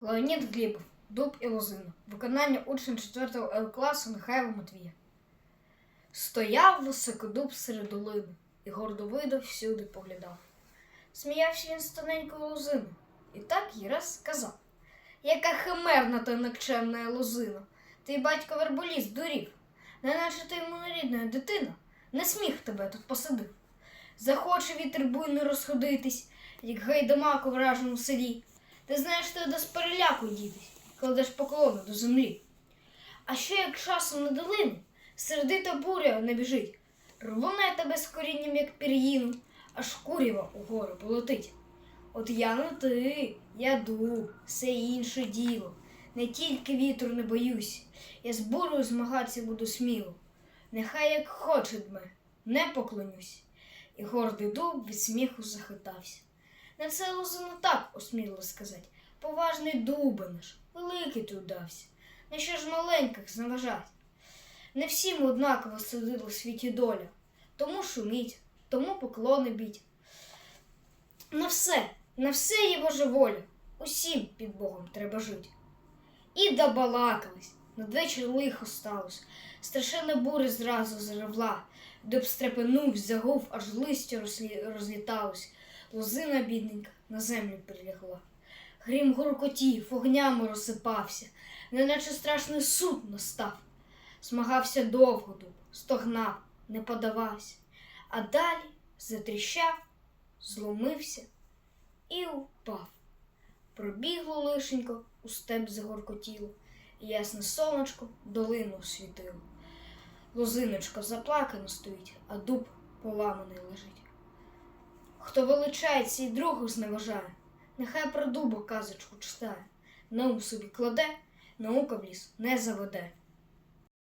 Леонід Глібов, Дуб і Лозина. Виконання учня 4 Л класу Михайла Матвія. Стояв високодуб серед долини і гордовидо всюди поглядав. Сміявся він з тоненькою лозиною, і так їй раз сказав. Яка химерна та никчемна лозина, твій батько верболіс дурів, неначе ти йому рідна дитина, не сміх тебе тут посадив. Захоче вітер буйно розходитись, як гайдамак у враженому селі. Ти знаєш, ти до переляку дітись, кладеш поклону до землі. А що як часом на долину сердита буря не біжить, рвоне тебе з корінням, як пір'їну, аж курява угору полетить. От я не ти, я дуб, все інше діло. Не тільки вітру не боюсь, я з бурою змагатися буду сміло. Нехай як хоче дме, не поклонюсь. І гордий дуб від сміху захитався. На це лозину так осміло сказати. Поважний дубе наш, великий ти удався. На що ж маленьких зневажать? Не всім однаково судила в світі доля. Тому шуміть, тому поклони біть. На все, на все є Божа воля. Усім під Богом треба жити. І добалакались. Надвечір лихо сталося. Страшенна буря зразу заревла. Дуб стрепенув, загув, аж листя розлі- розліталось. Лозина бідненька на землю прилягла. Грім гуркотів, вогнями розсипався, неначе страшний суд настав. Смагався довго дуб, стогнав, не подавався, а далі затріщав, зломився і упав. Пробігло лишенько, у степ загоркотіло, і ясне сонечко долину освітило. Лозиночка заплакано стоїть, а дуб поламаний лежить. Хто величається і другу зневажає, нехай про дубу казочку читає, на собі кладе, наука в ліс не заведе.